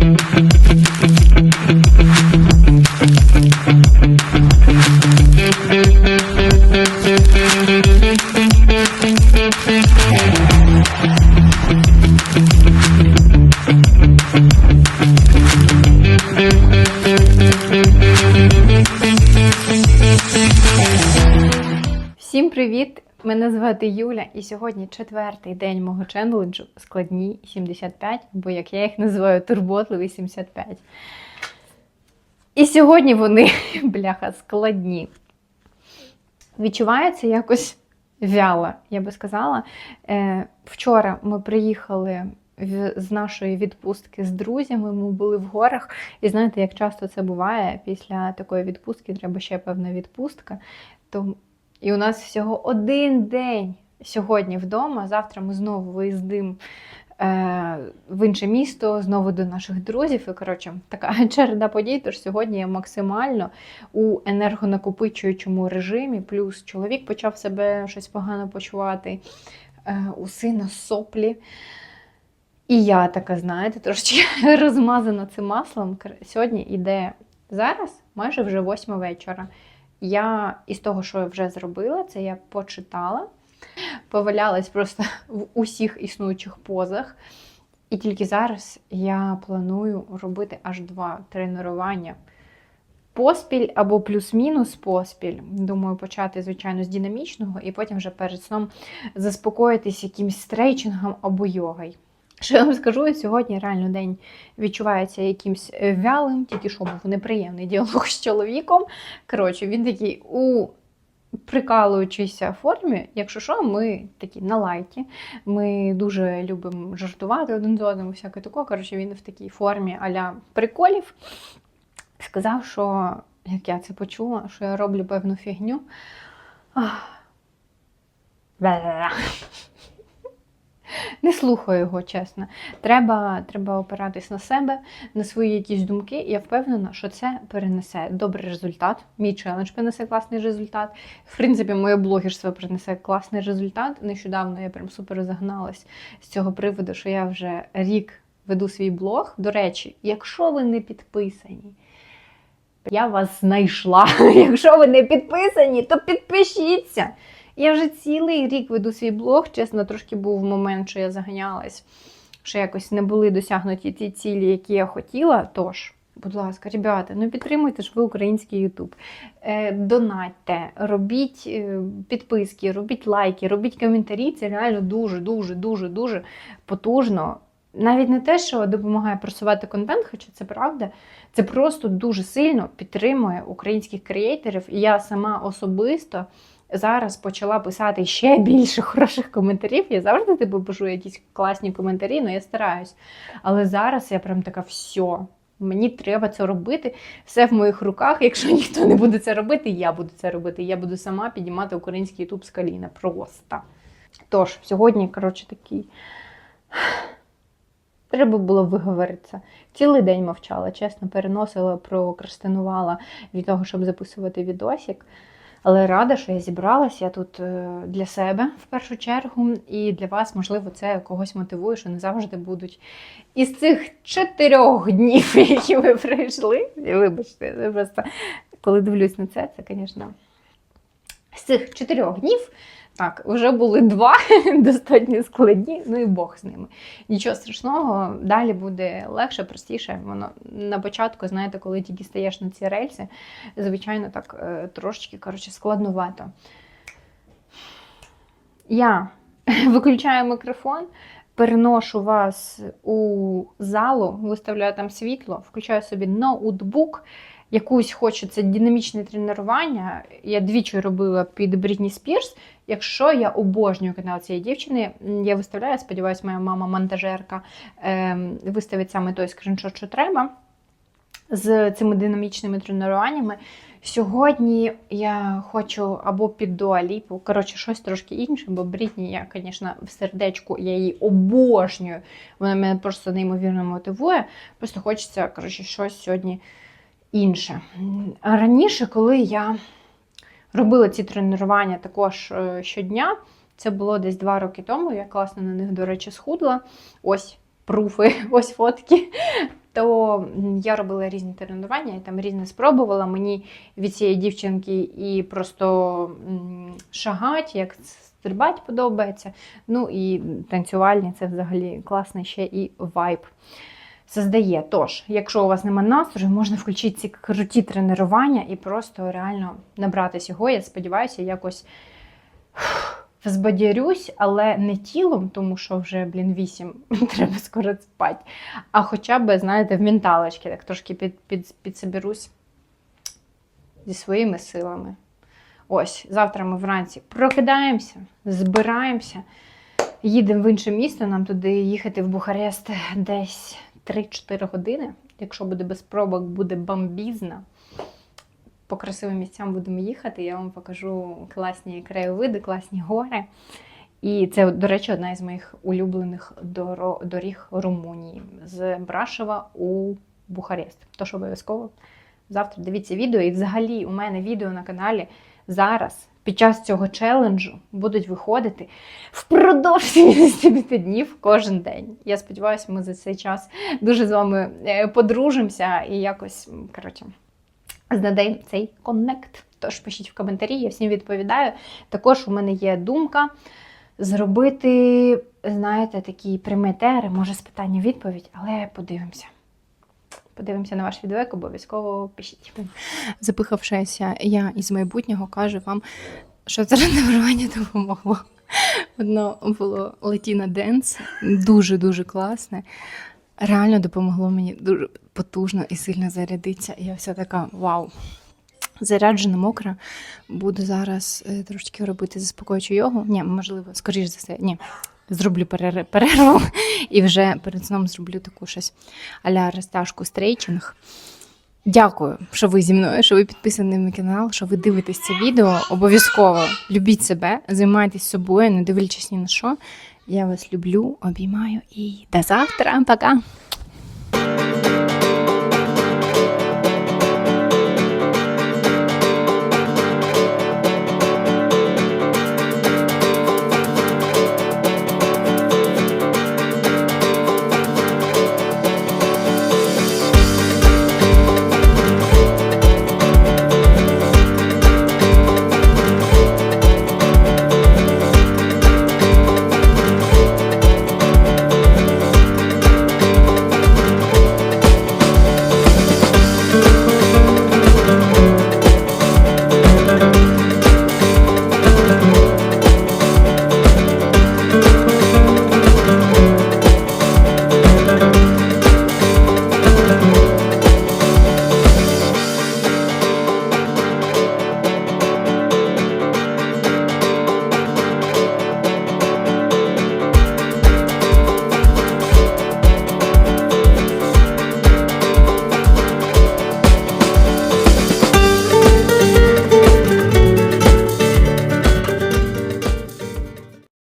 Thank you. Привіт! Мене звати Юля, і сьогодні четвертий день мого челенджу складні 75, бо як я їх називаю турботливий 75. І сьогодні вони, бляха, складні. Відчувається якось вяло, я би сказала. Е, вчора ми приїхали з нашої відпустки з друзями, ми були в горах. І знаєте, як часто це буває, після такої відпустки треба ще певна відпустка. То і у нас всього один день сьогодні вдома. Завтра ми знову виїздимо е, в інше місто, знову до наших друзів. І коротше, така череда подій. Тож сьогодні я максимально у енергонакопичуючому режимі. Плюс чоловік почав себе щось погано почувати, е, у сина соплі. І я така, знаєте, трошки розмазана цим маслом. Сьогодні іде зараз, майже вже восьма вечора. Я із того, що я вже зробила, це я почитала, повалялась просто в усіх існуючих позах. І тільки зараз я планую робити аж два тренування поспіль або плюс-мінус поспіль. Думаю, почати, звичайно, з динамічного, і потім вже перед сном заспокоїтись якимсь стрейчингом або йогою. Що я вам скажу, сьогодні реально день відчувається якимсь е, вялим, тільки що був неприємний діалог з чоловіком. Коротше, він такий у прикалуючійся формі, якщо що, ми такі на лайті. Ми дуже любимо жартувати один з одним, всяке таке. Коротше, він в такій формі аля приколів. Сказав, що як я це почула, що я роблю певну фігню. Не слухаю його, чесно. Треба, треба опиратись на себе, на свої якісь думки. Я впевнена, що це перенесе добрий результат. Мій челендж принесе класний результат. В принципі, моє блогерство принесе класний результат. Нещодавно я прям супер загналась з цього приводу, що я вже рік веду свій блог. До речі, якщо ви не підписані, я вас знайшла. Якщо ви не підписані, то підпишіться. Я вже цілий рік веду свій блог. Чесно, трошки був момент, що я заганялась, що якось не були досягнуті ті цілі, які я хотіла. Тож, будь ласка, ребята, ну підтримуйте ж ви український Ютуб. Е, донатьте, робіть е, підписки, робіть лайки, робіть коментарі. Це реально дуже, дуже, дуже, дуже потужно. Навіть не те, що допомагає просувати контент, хоча це правда, це просто дуже сильно підтримує українських креаторів. І я сама особисто зараз почала писати ще більше хороших коментарів. Я завжди типу, пишу якісь класні коментарі, але я стараюсь. Але зараз я прям така все. Мені треба це робити. Все в моїх руках. Якщо ніхто не буде це робити, я буду це робити. Я буду сама піднімати український ютуб з коліна. Просто. Тож, сьогодні, коротше, такий. Треба було виговоритися. Цілий день мовчала, чесно, переносила, прокрастинувала від того, щоб записувати відосик. Але рада, що я зібралася я тут е, для себе в першу чергу, і для вас, можливо, це когось мотивує, що не завжди будуть із цих чотирьох днів, які ви прийшли. Вибачте, я просто коли дивлюсь на це, це, звісно, з цих чотирьох днів. Так, вже були два достатньо складні, ну і Бог з ними. Нічого страшного, далі буде легше, простіше. Воно на початку, знаєте, коли тільки стаєш на ці рельси, звичайно, так е, трошечки коротше, складнувато. Я виключаю мікрофон, переношу вас у залу, виставляю там світло, включаю собі ноутбук. Якусь хочеться динамічне тренування. Я двічі робила під Брітні Спірс. Якщо я обожнюю канал цієї дівчини, я виставляю, сподіваюся, моя мама монтажерка ем, виставить саме той скріншот, що треба з цими динамічними тренуваннями. Сьогодні я хочу або під дуаліпу, коротше, щось трошки інше, бо Брітні, я, звісно, в сердечку я її обожнюю. Вона мене просто неймовірно мотивує. Просто хочеться, коротше, щось сьогодні інше. Раніше, коли я робила ці тренування також е, щодня, це було десь два роки тому. Я класно на них, до речі, схудла. Ось пруфи, ось фотки. то я робила різні тренування, я там різне спробувала. Мені від цієї дівчинки і просто шагать, як стрибать подобається. Ну і танцювальні це взагалі класний ще і вайб. Создає. Тож, якщо у вас немає настрою, можна включити ці круті тренування і просто реально набратися його. Я сподіваюся, якось взбадярюсь, але не тілом, тому що вже, блін, вісім треба скоро спати. А хоча б, знаєте, в менталочці, так трошки під, під, підсоберусь зі своїми силами. Ось, завтра ми вранці прокидаємося, збираємося, їдемо в інше місто. Нам туди їхати в Бухарест десь 3-4 години. Якщо буде без пробок, буде бомбізна. По красивим місцям будемо їхати. Я вам покажу класні краєвиди, класні гори. І це, до речі, одна із моїх улюблених доріг Румунії з Брашева у Бухарест. Тож обов'язково завтра дивіться відео. І взагалі у мене відео на каналі зараз. Під час цього челенджу будуть виходити впродовж 75 днів кожен день. Я сподіваюся, ми за цей час дуже з вами е, подружимося і якось, коротше, знайдемо цей коннект. Тож пишіть в коментарі, я всім відповідаю. Також у мене є думка зробити, знаєте, такі прямі може з питання відповідь, але подивимося. Подивимося на ваш відео, обов'язково пишіть. Запихавшися, я із майбутнього кажу вам, що це тренування допомогло. Воно було Летіна Денс, дуже-дуже класне. Реально допомогло мені дуже потужно і сильно зарядитися. І я вся така вау. Заряджена, мокра. Буду зараз е, трошки робити заспокоюючу йогу. Ні, можливо, скоріш за все, ні. Зроблю перер- перерву і вже перед сном зроблю таку щось аля розтяжку стрейчинг. Дякую, що ви зі мною, що ви підписані на мій канал, що ви дивитесь це відео. Обов'язково любіть себе, займайтесь собою, не дивлячись ні на що. Я вас люблю, обіймаю і до завтра. Пока!